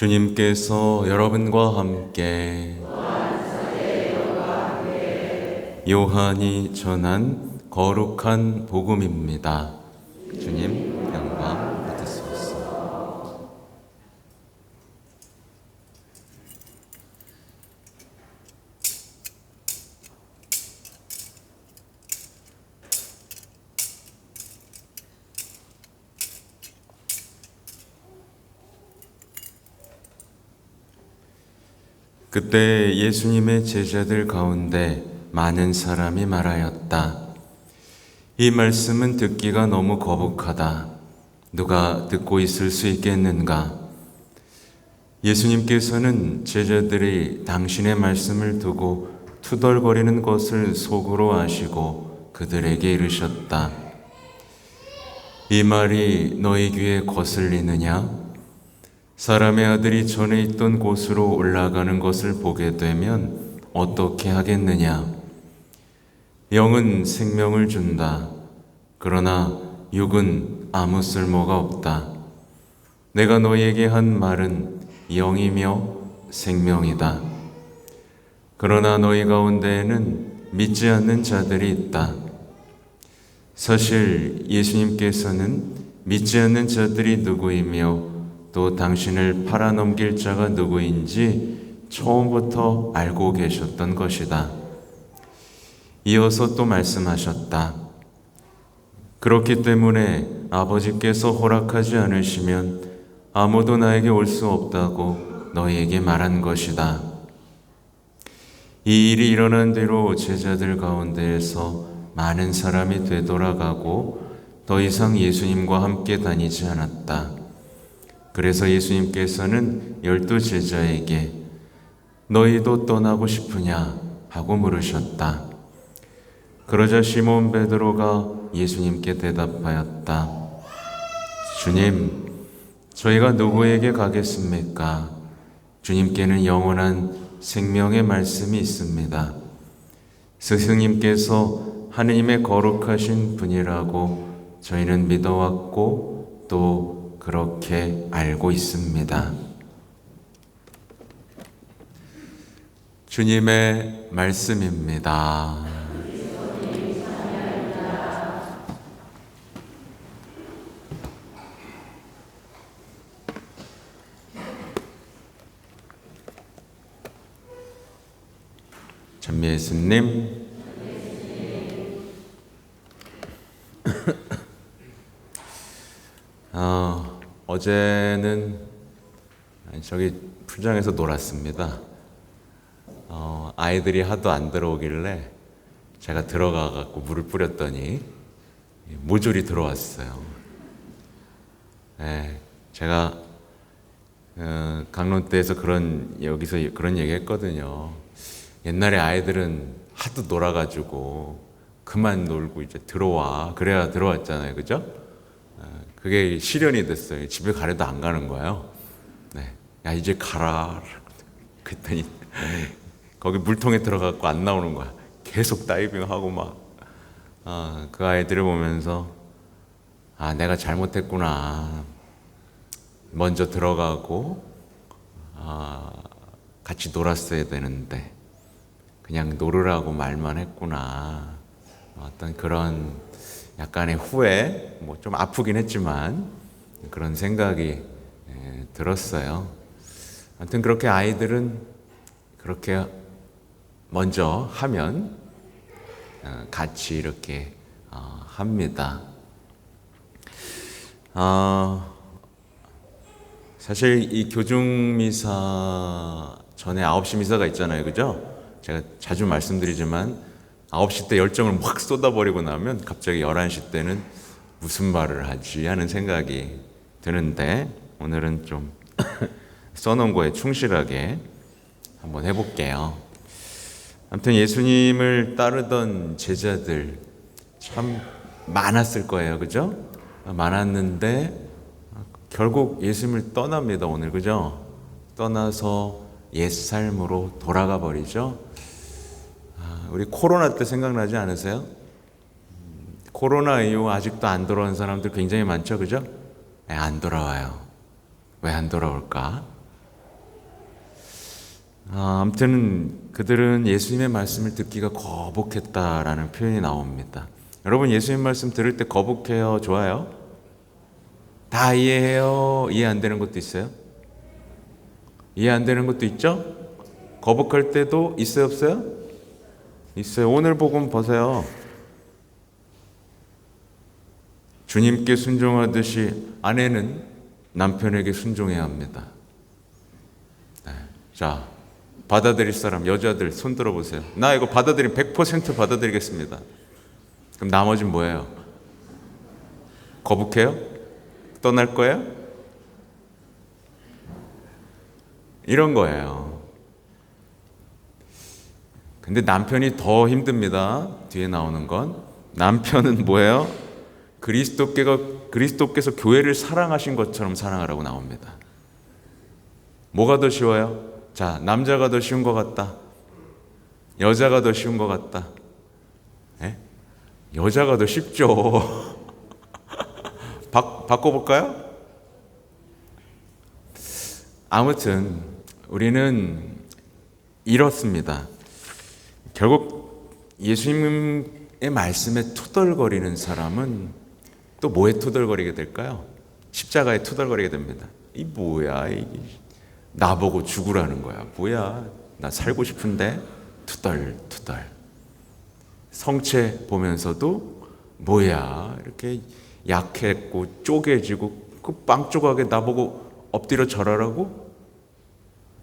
주님께서 여러분과 함께 요한이 전한 거룩한 복음입니다. 주님 영광 받으소서. 그때 예수님의 제자들 가운데 많은 사람이 말하였다. 이 말씀은 듣기가 너무 거북하다. 누가 듣고 있을 수 있겠는가? 예수님께서는 제자들이 당신의 말씀을 두고 투덜거리는 것을 속으로 아시고 그들에게 이르셨다. 이 말이 너희 귀에 거슬리느냐? 사람의 아들이 전에 있던 곳으로 올라가는 것을 보게 되면 어떻게 하겠느냐? 영은 생명을 준다. 그러나 육은 아무 쓸모가 없다. 내가 너희에게 한 말은 영이며 생명이다. 그러나 너희 가운데에는 믿지 않는 자들이 있다. 사실 예수님께서는 믿지 않는 자들이 누구이며 또 당신을 팔아넘길 자가 누구인지 처음부터 알고 계셨던 것이다. 이어서 또 말씀하셨다. 그렇기 때문에 아버지께서 허락하지 않으시면 아무도 나에게 올 수 없다고 너희에게 말한 것이다. 이 일이 일어난 뒤로 제자들 가운데에서 많은 사람이 되돌아가고 더 이상 예수님과 함께 다니지 않았다. 그래서 예수님께서는 열두 제자에게 너희도 떠나고 싶으냐 하고 물으셨다. 그러자 시몬 베드로가 예수님께 대답하였다. 주님, 저희가 누구에게 가겠습니까? 주님께는 영원한 생명의 말씀이 있습니다. 스승님께서 하느님의 거룩하신 분이라고 저희는 믿어왔고 또 그렇게 알고 있습니다. 주님의 말씀입니다. 전미 예수님, 어, 어제는 저기 풀장에서 놀았습니다. 어, 아이들이 하도 안 들어오길래 제가 들어가 갖고 물을 뿌렸더니 모조리 들어왔어요. 네, 제가 어, 강론대에서 그런 여기서 그런 얘기했거든요. 옛날에 아이들은 하도 놀아가지고 그만 놀고 이제 들어와 그래야 들어왔잖아요, 그죠? 어, 그게 실현이 됐어요. 집에 가려도 안 가는 거예요. 네, 야 이제 가라. 그랬더니 거기 물통에 들어가고 안 나오는 거야. 계속 다이빙하고 막. 아, 그 아이들을 보면서 아 내가 잘못했구나. 먼저 들어가고 아, 같이 놀았어야 되는데 그냥 놀으라고 말만 했구나. 어떤 그런 약간의 후회, 뭐 좀 아프긴 했지만 그런 생각이 예, 들었어요. 아무튼 그렇게 아이들은 그렇게 먼저 하면 어, 같이 이렇게 어, 합니다. 어, 사실 이 교중 미사 전에 9시 미사가 있잖아요. 그죠? 제가 자주 말씀드리지만 9시 때 열정을 확 쏟아버리고 나면 갑자기 11시 때는 무슨 말을 하지 하는 생각이 드는데 오늘은 좀 써놓은 거에 충실하게 한번 해볼게요. 아무튼 예수님을 따르던 제자들 참 많았을 거예요. 그죠? 많았는데 결국 예수님을 떠납니다. 오늘 그죠? 떠나서 옛 삶으로 돌아가 버리죠. 아, 우리 코로나 때 생각나지 않으세요? 코로나 이후 아직도 안 돌아온 사람들 굉장히 많죠, 그죠? 네, 안 돌아와요. 왜 안 돌아올까? 아, 아무튼 그들은 예수님의 말씀을 듣기가 거북했다라는 표현이 나옵니다. 여러분 예수님 말씀 들을 때 거북해요? 좋아요? 다 이해해요? 이해 안 되는 것도 있어요? 이해 안 되는 것도 있죠? 거북할 때도 있어요, 없어요? 있어요. 오늘 복음 보세요. 주님께 순종하듯이 아내는 남편에게 순종해야 합니다. 네. 자, 받아들일 사람, 여자들 손 들어보세요. 나 이거 받아들이 100% 받아들이겠습니다. 그럼 나머지는 뭐예요? 거북해요? 떠날 거예요? 이런 거예요. 근데 남편이 더 힘듭니다. 뒤에 나오는 건 남편은 뭐예요? 그리스도께가 그리스도께서 교회를 사랑하신 것처럼 사랑하라고 나옵니다. 뭐가 더 쉬워요? 자, 남자가 더 쉬운 것 같다. 여자가 더 쉬운 것 같다. 예? 여자가 더 쉽죠. 바, 바꿔볼까요? 아무튼 우리는 이렇습니다. 결국 예수님의 말씀에 투덜거리는 사람은 또 뭐에 투덜거리게 될까요? 십자가에 투덜거리게 됩니다. 이 뭐야 이게 나보고 죽으라는 거야. 뭐야 나 살고 싶은데 투덜 투덜 성체 보면서도 뭐야 이렇게 약했고 쪼개지고 그 빵 조각에 나보고 엎드려 절하라고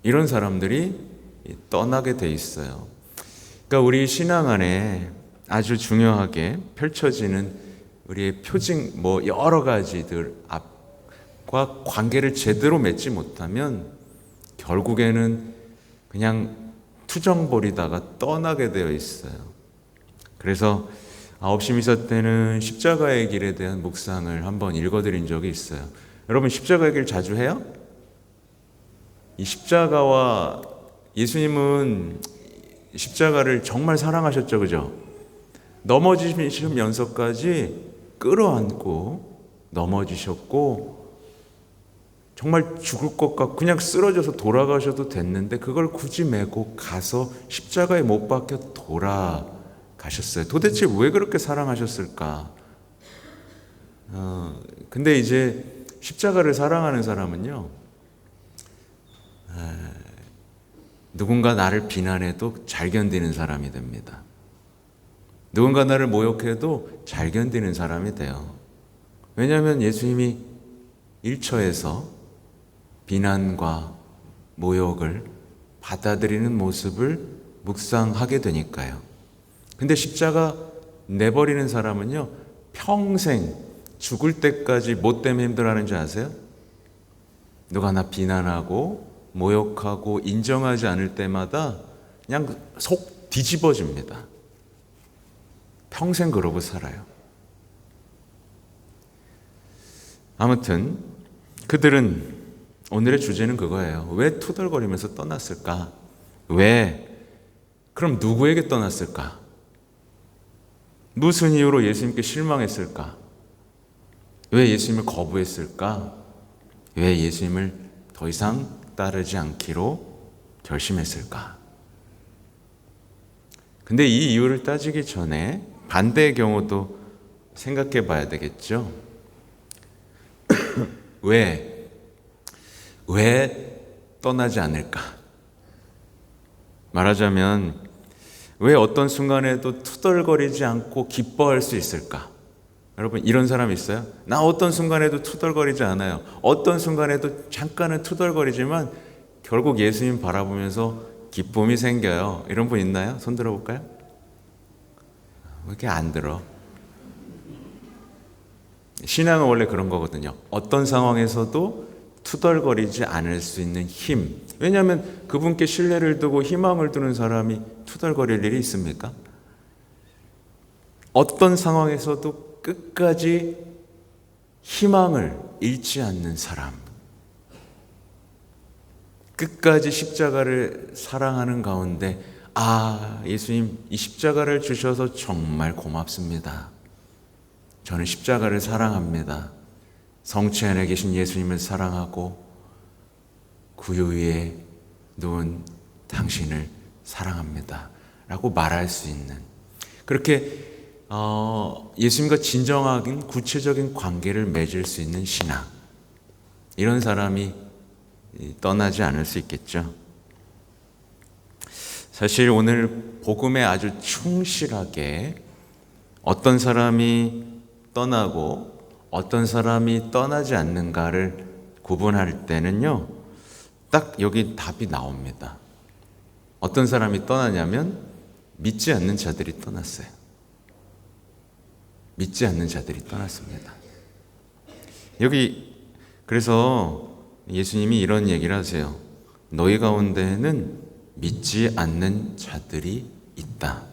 이런 사람들이 떠나게 돼 있어요. 그러니까 우리 신앙 안에 아주 중요하게 펼쳐지는 우리의 표징 뭐 여러 가지들 앞과 관계를 제대로 맺지 못하면 결국에는 그냥 투정벌이다가 떠나게 되어 있어요. 그래서 아홉시 미사 때는 십자가의 길에 대한 묵상을 한번 읽어드린 적이 있어요. 여러분 십자가의 길 자주 해요? 이 십자가와 예수님은 십자가를 정말 사랑하셨죠, 그죠? 넘어지시면서까지 끌어안고 넘어지셨고 정말 죽을 것 같고 그냥 쓰러져서 돌아가셔도 됐는데 그걸 굳이 메고 가서 십자가에 못 박혀 돌아가셨어요. 도대체 왜 그렇게 사랑하셨을까? 어, 근데 이제 십자가를 사랑하는 사람은요, 에, 누군가 나를 비난해도 잘 견디는 사람이 됩니다. 누군가 나를 모욕해도 잘 견디는 사람이 돼요. 왜냐하면 예수님이 일처에서 비난과 모욕을 받아들이는 모습을 묵상하게 되니까요. 근데 십자가 내버리는 사람은요, 평생 죽을 때까지 뭐 때문에 힘들어하는 줄 아세요? 누가 나 비난하고 모욕하고 인정하지 않을 때마다 그냥 속 뒤집어집니다. 평생 그러고 살아요. 아무튼 그들은 오늘의 주제는 그거예요. 왜 투덜거리면서 떠났을까? 왜? 그럼 누구에게 떠났을까? 무슨 이유로 예수님께 실망했을까? 왜 예수님을 거부했을까? 왜 예수님을 더 이상 따르지 않기로 결심했을까? 근데 이 이유를 따지기 전에 반대의 경우도 생각해 봐야 되겠죠. 왜, 왜 떠나지 않을까? 말하자면, 왜 어떤 순간에도 투덜거리지 않고 기뻐할 수 있을까? 여러분, 이런 사람 있어요? 나 어떤 순간에도 투덜거리지 않아요. 어떤 순간에도 잠깐은 투덜거리지만 결국 예수님 바라보면서 기쁨이 생겨요. 이런 분 있나요? 손 들어볼까요? 왜 이렇게 안 들어? 신앙은 원래 그런 거거든요. 어떤 상황에서도 투덜거리지 않을 수 있는 힘. 왜냐하면 그분께 신뢰를 두고 희망을 두는 사람이 투덜거릴 일이 있습니까? 어떤 상황에서도 끝까지 희망을 잃지 않는 사람. 끝까지 십자가를 사랑하는 가운데 아, 예수님, 이 십자가를 주셔서 정말 고맙습니다. 저는 십자가를 사랑합니다. 성체 안에 계신 예수님을 사랑하고 구유 위에 누운 당신을 사랑합니다. 라고 말할 수 있는 그렇게 어, 예수님과 진정한 구체적인 관계를 맺을 수 있는 신앙 이런 사람이 떠나지 않을 수 있겠죠. 사실 오늘 복음에 아주 충실하게 어떤 사람이 떠나고 어떤 사람이 떠나지 않는가를 구분할 때는요, 딱 여기 답이 나옵니다. 어떤 사람이 떠나냐면 믿지 않는 자들이 떠났어요. 믿지 않는 자들이 떠났습니다. 여기 그래서 예수님이 이런 얘기를 하세요. 너희 가운데는 믿지 않는 자들이 있다.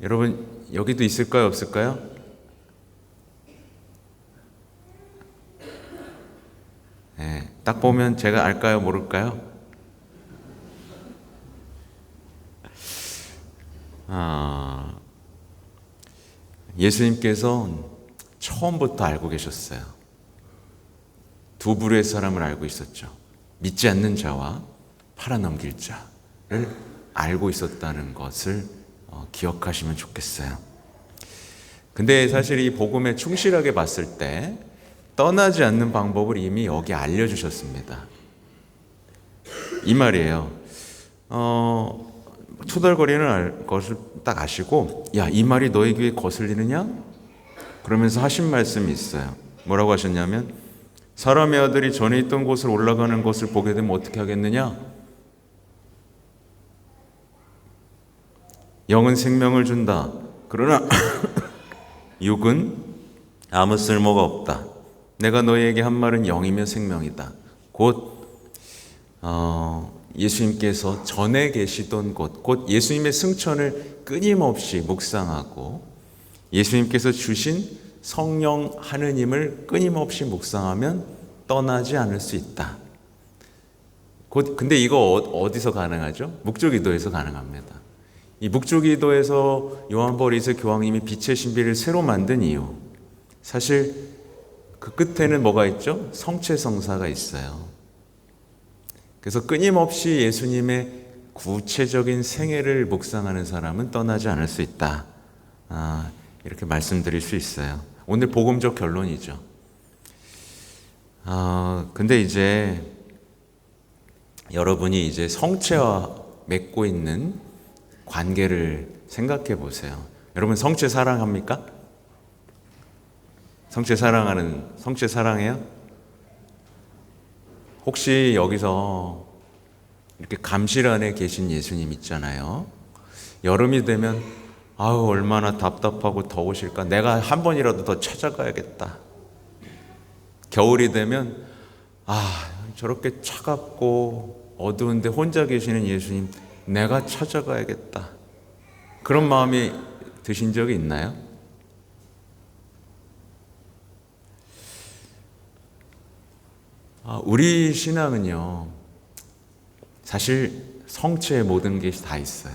여러분 여기도 있을까요, 없을까요? 네, 딱 보면 제가 알까요, 모를까요? 아, 예수님께서 처음부터 알고 계셨어요. 두 부류의 사람을 알고 있었죠. 믿지 않는 자와 팔아넘길 자를 알고 있었다는 것을 어, 기억하시면 좋겠어요. 근데 사실 이 복음에 충실하게 봤을 때 떠나지 않는 방법을 이미 여기 알려주셨습니다. 이 말이에요. 어, 투덜거리는 것을 딱 아시고, 야, 이 말이 너희 귀에 거슬리느냐? 그러면서 하신 말씀이 있어요. 뭐라고 하셨냐면, 사람의 아들이 전에 있던 곳을 올라가는 것을 보게 되면 어떻게 하겠느냐? 영은 생명을 준다. 그러나 육은 아무 쓸모가 없다. 내가 너희에게 한 말은 영이며 생명이다. 곧 어, 예수님께서 전에 계시던 곳, 곧 예수님의 승천을 끊임없이 묵상하고 예수님께서 주신 성령 하느님을 끊임없이 묵상하면 떠나지 않을 수 있다. 곧 근데 이거 어, 어디서 가능하죠? 묵주기도에서 가능합니다. 이 묵주기도에서 요한 버리스 교황님이 빛의 신비를 새로 만든 이유. 사실 그 끝에는 뭐가 있죠? 성체 성사가 있어요. 그래서 끊임없이 예수님의 구체적인 생애를 묵상하는 사람은 떠나지 않을 수 있다. 아, 이렇게 말씀드릴 수 있어요. 오늘 복음적 결론이죠. 아, 근데 이제 여러분이 이제 성체와 맺고 있는 관계를 생각해 보세요. 여러분 성체 사랑합니까? 성체 사랑하는 성체 사랑해요? 혹시 여기서 이렇게 감실 안에 계신 예수님 있잖아요. 여름이 되면 아우 얼마나 답답하고 더우실까. 내가 한 번이라도 더 찾아가야겠다. 겨울이 되면 아 저렇게 차갑고 어두운데 혼자 계시는 예수님 내가 찾아가야겠다. 그런 마음이 드신 적이 있나요? 우리 신앙은요, 사실 성체의 모든 것이 다 있어요.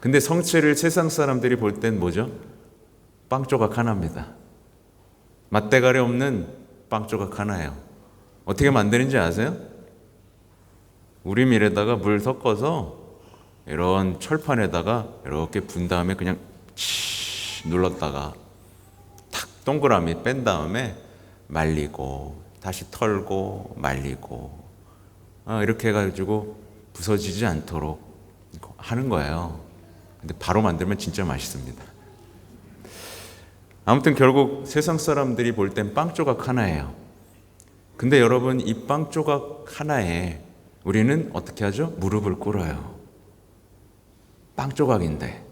근데 성체를 세상 사람들이 볼 땐 뭐죠? 빵 조각 하나입니다. 맛대가리 없는 빵 조각 하나예요. 어떻게 만드는지 아세요? 우리 밀에다가 물 섞어서 이런 철판에다가 이렇게 분 다음에 그냥 치 눌렀다가 탁 동그라미 뺀 다음에 말리고 다시 털고 말리고 어, 이렇게 해가지고 부서지지 않도록 하는 거예요. 근데 바로 만들면 진짜 맛있습니다. 아무튼 결국 세상 사람들이 볼 땐 빵 조각 하나예요. 근데 여러분 이 빵 조각 하나에 우리는 어떻게 하죠? 무릎을 꿇어요. 빵 조각인데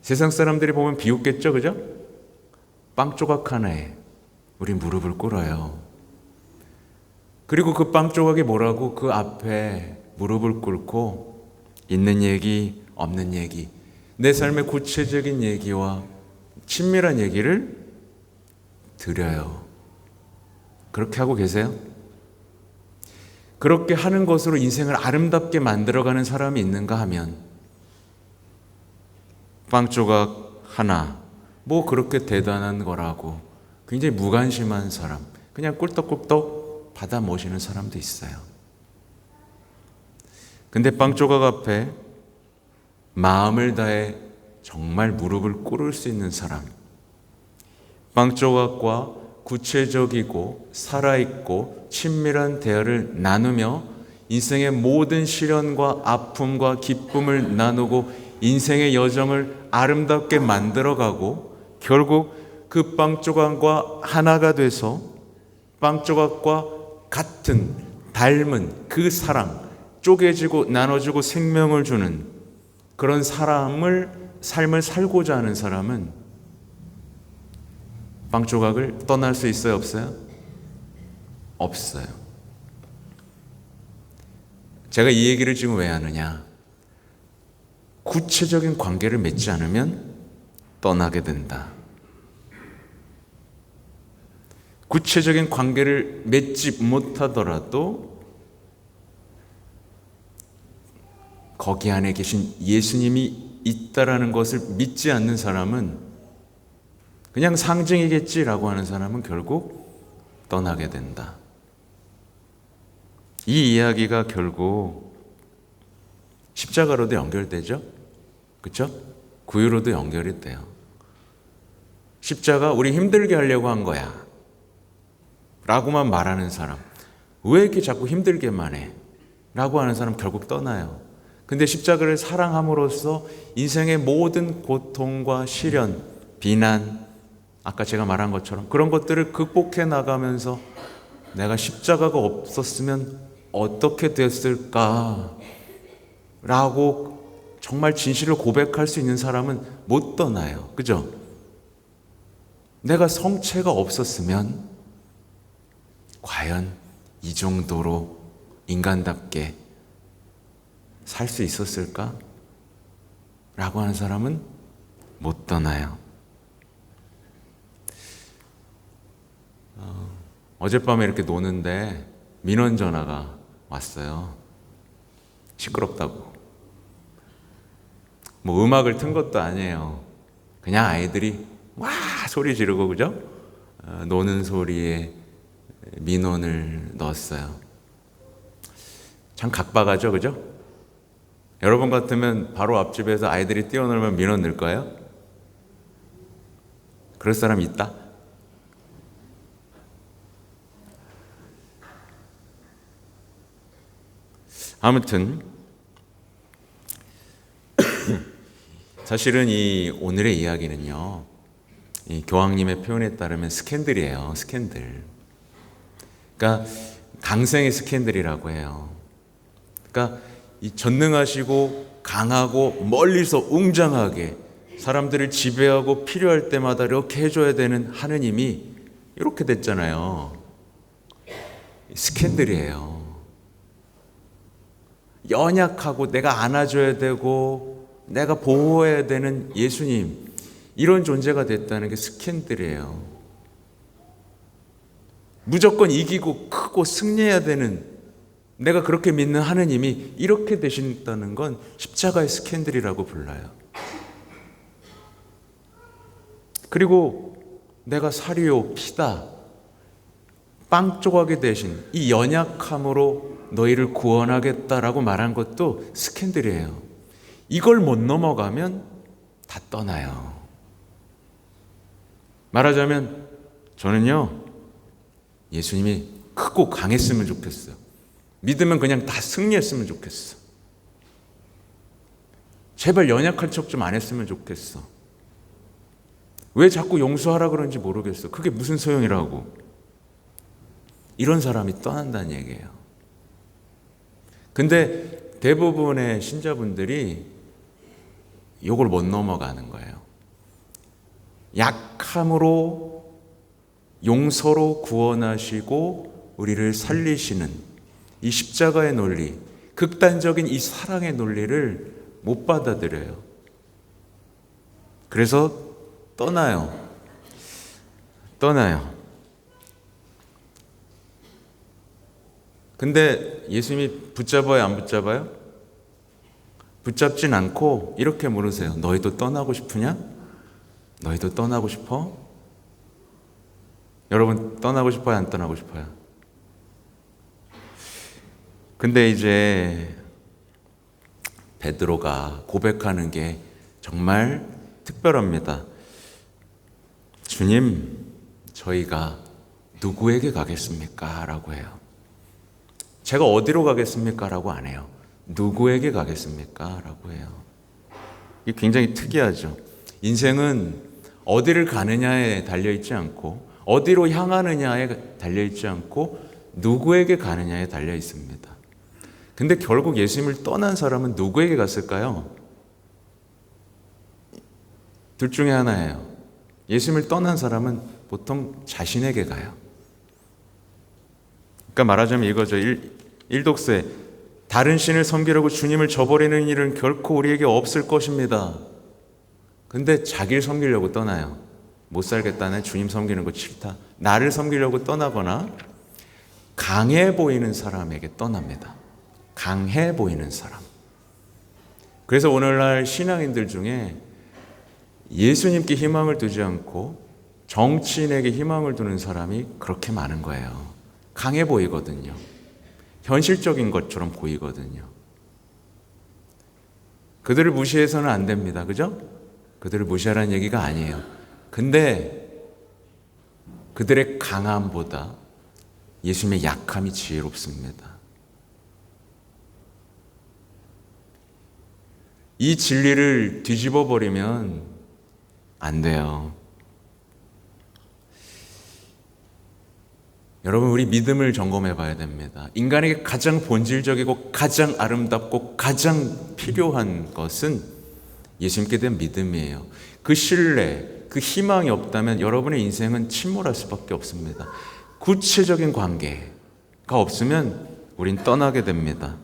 세상 사람들이 보면 비웃겠죠, 그죠? 빵 조각 하나에 우리 무릎을 꿇어요. 그리고 그 빵 조각이 뭐라고 그 앞에 무릎을 꿇고 있는 얘기, 없는 얘기, 내 삶의 구체적인 얘기와 친밀한 얘기를 드려요. 그렇게 하고 계세요? 그렇게 하는 것으로 인생을 아름답게 만들어가는 사람이 있는가 하면 빵 조각 하나, 뭐 그렇게 대단한 거라고 굉장히 무관심한 사람, 그냥 꿀떡꿀떡 받아 모시는 사람도 있어요. 근데 빵 조각 앞에 마음을 다해 정말 무릎을 꿇을 수 있는 사람. 빵 조각과 구체적이고 살아있고 친밀한 대화를 나누며 인생의 모든 시련과 아픔과 기쁨을 나누고 인생의 여정을 아름답게 만들어가고 결국 그 빵 조각과 하나가 돼서 빵 조각과 같은 닮은 그 사랑 쪼개지고 나눠주고 생명을 주는 그런 사람을 삶을 살고자 하는 사람은 빵 조각을 떠날 수 있어요, 없어요? 없어요. 제가 이 얘기를 지금 왜 하느냐? 구체적인 관계를 맺지 않으면 떠나게 된다. 구체적인 관계를 맺지 못하더라도 거기 안에 계신 예수님이 있다라는 것을 믿지 않는 사람은 그냥 상징이겠지라고 하는 사람은 결국 떠나게 된다. 이 이야기가 결국 십자가로도 연결되죠? 그쵸? 구유로도 연결이 돼요. 십자가 우리 힘들게 하려고 한 거야. 라고만 말하는 사람. 왜 이렇게 자꾸 힘들게만 해? 라고 하는 사람 결국 떠나요. 근데 십자가를 사랑함으로써 인생의 모든 고통과 시련, 비난, 아까 제가 말한 것처럼 그런 것들을 극복해 나가면서 내가 십자가가 없었으면 어떻게 됐을까? 라고 정말 진실을 고백할 수 있는 사람은 못 떠나요. 그죠? 내가 성체가 없었으면 과연 이 정도로 인간답게 살 수 있었을까? 라고 하는 사람은 못 떠나요. 어, 어젯밤에 이렇게 노는데 민원 전화가 왔어요. 시끄럽다고. 뭐 음악을 튼 것도 아니에요. 그냥 아이들이 와 소리 지르고 그죠? 어, 노는 소리에 민원을 넣었어요. 참 각박하죠, 그죠? 여러분 같으면 바로 앞집에서 아이들이 뛰어놀면 민원 넣을까요? 그럴 사람 있다? 아무튼 사실은 이 오늘의 이야기는요. 이 교황님의 표현에 따르면 스캔들이에요. 스캔들. 그러니까 강생의 스캔들이라고 해요. 그러니까 이 전능하시고 강하고 멀리서 웅장하게 사람들을 지배하고 필요할 때마다 이렇게 해줘야 되는 하느님이 이렇게 됐잖아요. 스캔들이에요. 연약하고 내가 안아줘야 되고 내가 보호해야 되는 예수님 이런 존재가 됐다는 게 스캔들이에요. 무조건 이기고 크고 승리해야 되는 내가 그렇게 믿는 하느님이 이렇게 되신다는 건 십자가의 스캔들이라고 불러요. 그리고 내가 살이요 피다 빵 조각이 대신 이 연약함으로 너희를 구원하겠다라고 말한 것도 스캔들이에요. 이걸 못 넘어가면 다 떠나요. 말하자면 저는요 예수님이 크고 강했으면 좋겠어요. 믿으면 그냥 다 승리했으면 좋겠어. 제발 연약한 척 좀 안 했으면 좋겠어. 왜 자꾸 용서하라 그런지 모르겠어. 그게 무슨 소용이라고. 이런 사람이 떠난다는 얘기예요. 근데 대부분의 신자분들이 이걸 못 넘어가는 거예요. 약함으로 용서로 구원하시고 우리를 살리시는 이 십자가의 논리, 극단적인 이 사랑의 논리를 못 받아들여요. 그래서 떠나요. 떠나요. 근데 예수님이 붙잡아요, 안 붙잡아요? 붙잡진 않고 이렇게 물으세요. 너희도 떠나고 싶으냐? 너희도 떠나고 싶어? 여러분 떠나고 싶어요, 안 떠나고 싶어요? 근데 이제 베드로가 고백하는 게 정말 특별합니다. 주님, 저희가 누구에게 가겠습니까? 라고 해요. 제가 어디로 가겠습니까? 라고 안 해요. 누구에게 가겠습니까? 라고 해요. 이게 굉장히 특이하죠. 인생은 어디를 가느냐에 달려있지 않고, 어디로 향하느냐에 달려 있지 않고, 누구에게 가느냐에 달려 있습니다. 근데 결국 예수님을 떠난 사람은 누구에게 갔을까요? 둘 중에 하나예요. 예수님을 떠난 사람은 보통 자신에게 가요. 그러니까 말하자면 이거죠. 일, 일독세. 다른 신을 섬기려고 주님을 저버리는 일은 결코 우리에게 없을 것입니다. 근데 자기를 섬기려고 떠나요. 못 살겠다네. 주님 섬기는 거 싫다. 나를 섬기려고 떠나거나 강해 보이는 사람에게 떠납니다. 강해 보이는 사람. 그래서 오늘날 신앙인들 중에 예수님께 희망을 두지 않고 정치인에게 희망을 두는 사람이 그렇게 많은 거예요. 강해 보이거든요. 현실적인 것처럼 보이거든요. 그들을 무시해서는 안 됩니다. 그죠? 그들을 무시하라는 얘기가 아니에요. 근데 그들의 강함보다 예수님의 약함이 지혜롭습니다. 이 진리를 뒤집어 버리면 안 돼요. 여러분, 우리 믿음을 점검해 봐야 됩니다. 인간에게 가장 본질적이고 가장 아름답고 가장 필요한 것은 예수님께 대한 믿음이에요. 그 신뢰, 그 희망이 없다면 여러분의 인생은 침몰할 수밖에 없습니다. 구체적인 관계가 없으면 우린 떠나게 됩니다.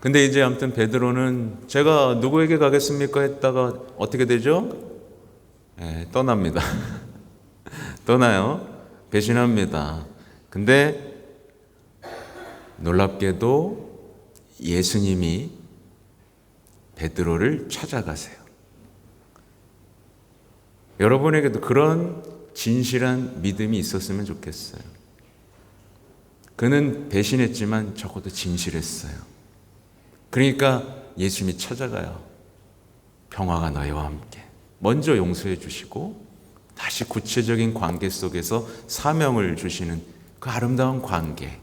근데 이제 아무튼 베드로는 제가 누구에게 가겠습니까 했다가 어떻게 되죠? 예, 떠납니다. 떠나요. 배신합니다. 근데 놀랍게도 예수님이 베드로를 찾아가세요. 여러분에게도 그런 진실한 믿음이 있었으면 좋겠어요. 그는 배신했지만 적어도 진실했어요. 그러니까 예수님이 찾아가요. 평화가 너희와 함께. 먼저 용서해 주시고 다시 구체적인 관계 속에서 사명을 주시는 그 아름다운 관계.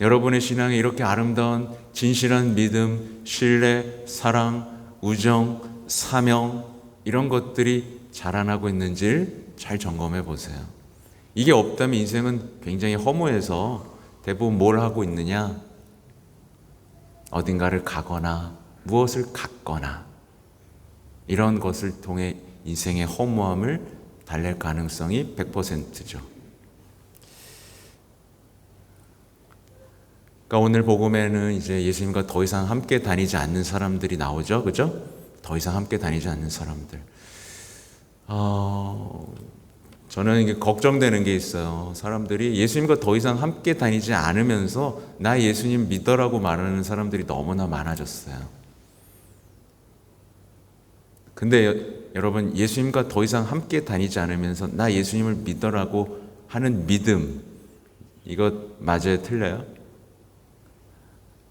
여러분의 신앙에 이렇게 아름다운 진실한 믿음, 신뢰, 사랑, 우정, 사명 이런 것들이 자라나고 있는지를 잘 점검해 보세요. 이게 없다면 인생은 굉장히 허무해서 대부분 뭘 하고 있느냐? 어딘가를 가거나 무엇을 갖거나 이런 것을 통해 인생의 허무함을 달랠 가능성이 100%죠. 그러니까 오늘 복음에는 이제 예수님과 더 이상 함께 다니지 않는 사람들이 나오죠. 그죠? 더 이상 함께 다니지 않는 사람들. 어, 저는 이게 걱정되는 게 있어요. 사람들이 예수님과 더 이상 함께 다니지 않으면서 나 예수님 믿어라고 말하는 사람들이 너무나 많아졌어요. 근데 여러분 예수님과 더 이상 함께 다니지 않으면서 나 예수님을 믿어라고 하는 믿음 이거 맞아요 틀려요?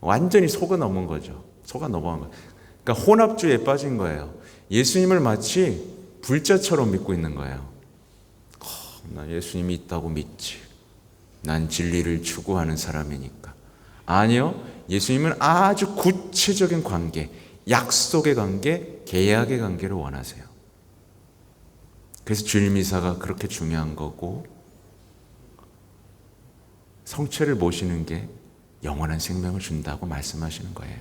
완전히 속아 넘은 거죠. 속아 넘어간 거. 그러니까 혼합주의에 빠진 거예요. 예수님을 마치 불자처럼 믿고 있는 거예요. 어, 나 예수님이 있다고 믿지. 난 진리를 추구하는 사람이니까. 아니요. 예수님은 아주 구체적인 관계, 약속의 관계, 계약의 관계를 원하세요. 그래서 주일미사가 그렇게 중요한 거고 성체를 모시는 게 영원한 생명을 준다고 말씀하시는 거예요.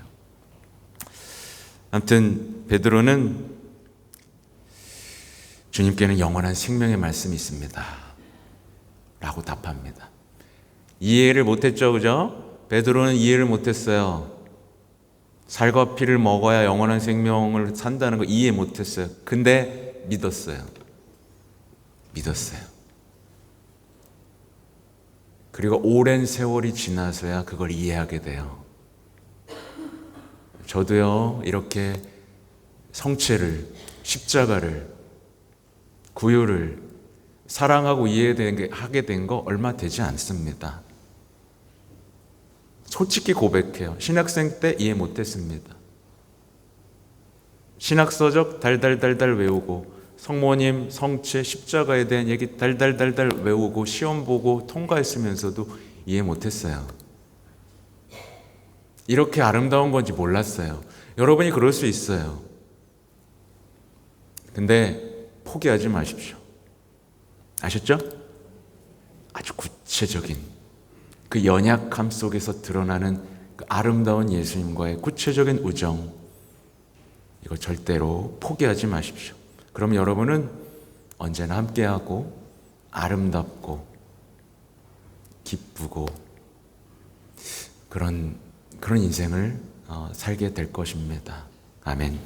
아무튼 베드로는 주님께는 영원한 생명의 말씀이 있습니다. 라고 답합니다. 이해를 못했죠, 그죠? 베드로는 이해를 못했어요. 살과 피를 먹어야 영원한 생명을 산다는 거 이해 못했어요. 근데 믿었어요. 믿었어요. 그리고 오랜 세월이 지나서야 그걸 이해하게 돼요. 저도요, 이렇게 성체를, 십자가를, 구유를 사랑하고 이해하게 된 거 얼마 되지 않습니다. 솔직히 고백해요. 신학생 때 이해 못했습니다. 신학서적 달달달달 외우고 성모님, 성체, 십자가에 대한 얘기 달달달달 외우고 시험 보고 통과했으면서도 이해 못했어요. 이렇게 아름다운 건지 몰랐어요. 여러분이 그럴 수 있어요. 근데 포기하지 마십시오. 아셨죠? 아주 구체적인 그 연약함 속에서 드러나는 그 아름다운 예수님과의 구체적인 우정 이거 절대로 포기하지 마십시오. 그럼 여러분은 언제나 함께하고 아름답고 기쁘고 그런 그런 인생을 어, 살게 될 것입니다. 아멘.